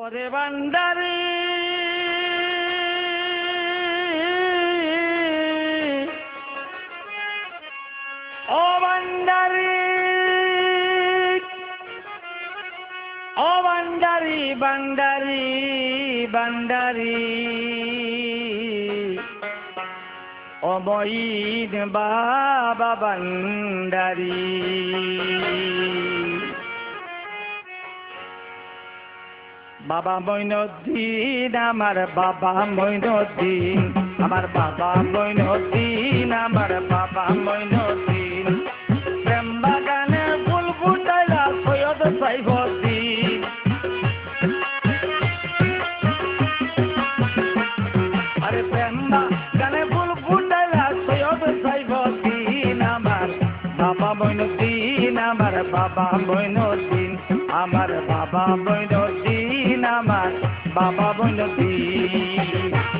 ওরে বান্দারি ও বান্দারি ও বান্দারি বান্দারি বান্দারি বইন বাবা বান্দারি বাবা মৈনুদ্দিন আমার বাবা মৈনুদ্দিন আমার বাবা মৈনুদ্দিন আমার বাবা মৈনুদ্দিন প্রেম বাগানে ফুল ফুটাইলা সৈয়দ সাইবদ্দিন আরে প্রেম বাগানে আমার বাবা মৈনুদ্দিন আমার বাবা মৈনুদ্দিন আমার বাবা মৈনুদ্দিন আমার বাবা মৈনুদ্দিন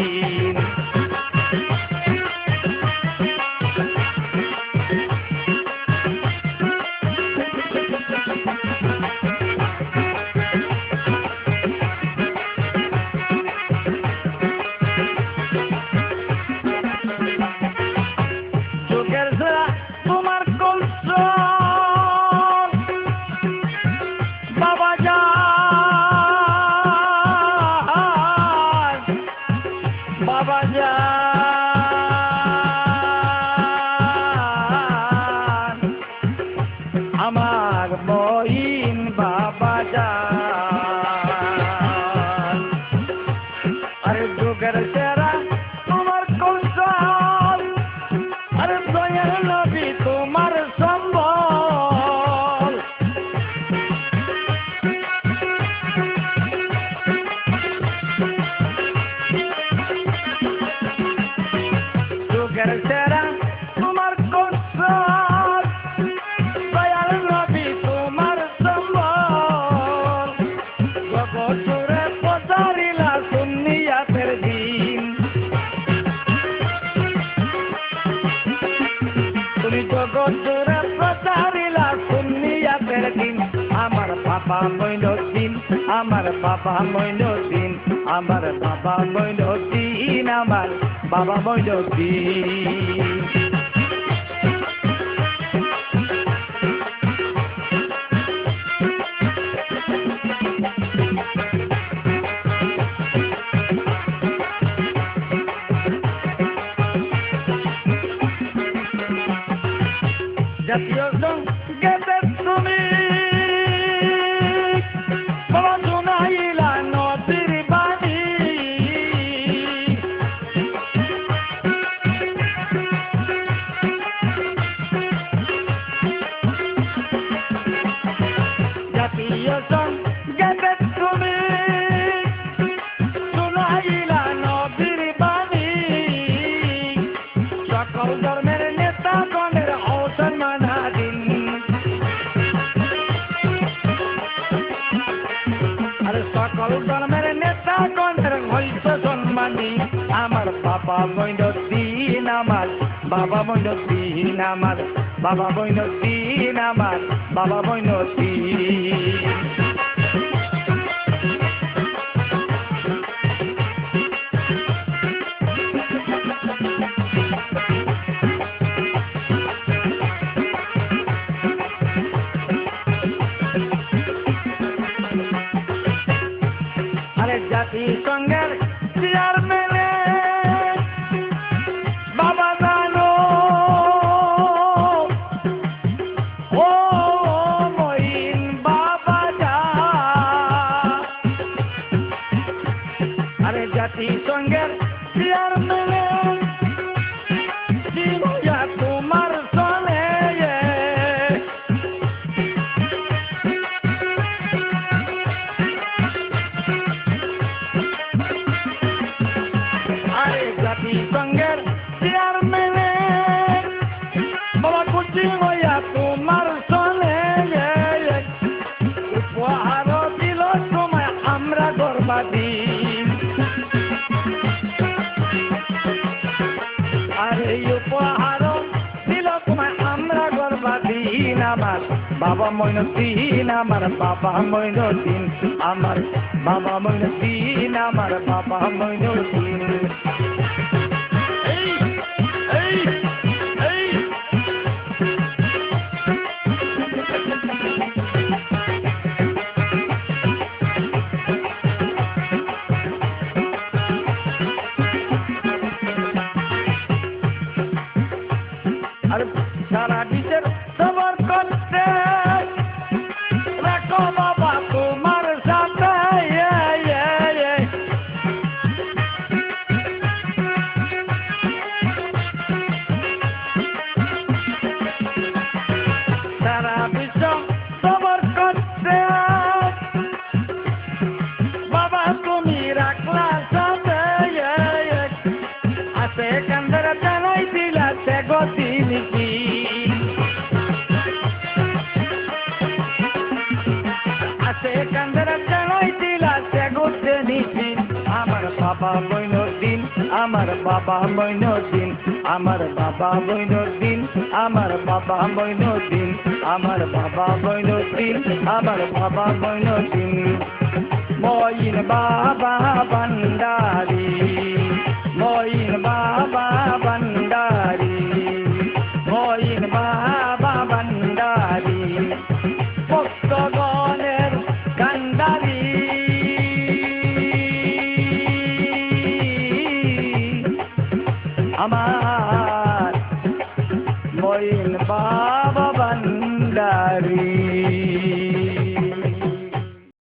বাবা যান সেরা তোমার কৌশল দয়ার নবী, তোমার সম্বল। জগৎসুরে পচারিলা সুন্নিয়াতের দিন। তুমি জগৎ জোরে প্রচারিলা সুন্নিয়াতের দিন। আমার বাবা মৈনুদ্দিন আমার বাবা মৈনুদ্দিন আমার বাবা মৈনুদ্দিন আমার bàbá mọ́jọ. Just you don't get the ধর্মের নেতা গণের হইত সম্মানী আমার বাবা মৈনুদ্দিন আমার বাবা মৈনুদ্দিন আমার বাবা মৈনুদ্দিন আমার বাবা ভাঙ্গার চেয়ারম্যানে বাবা জানো ও মইন বাবা যা। আরে জাতি সঙ্গের চেয়ারম্যানে mi সঙ্গের চেয়ারম্যানের বাবা কুচি হইয়া তোমার সনে উপহার দিল সময় আমরা গর্বাদী আর উপহার দিল তোমায় আমরা আমার বাবা মইনুদ্দিন আমার বাবা মইনুদ্দিন আমার বাবা মইনুদ্দিন আমার বাবা দিন আমার বাবা মইনুদ্দিন আমার বাবা মইনুদ্দিন আমার বাবা মইনুদ্দিন আমার বাবা মইনুদ্দিন আমার বাবা মইনুদ্দিন আমার বাবা মইনুদ্দিন মইন বাবা ভান্ডারি মইন বাবা ভান্ডারি মইন বাবা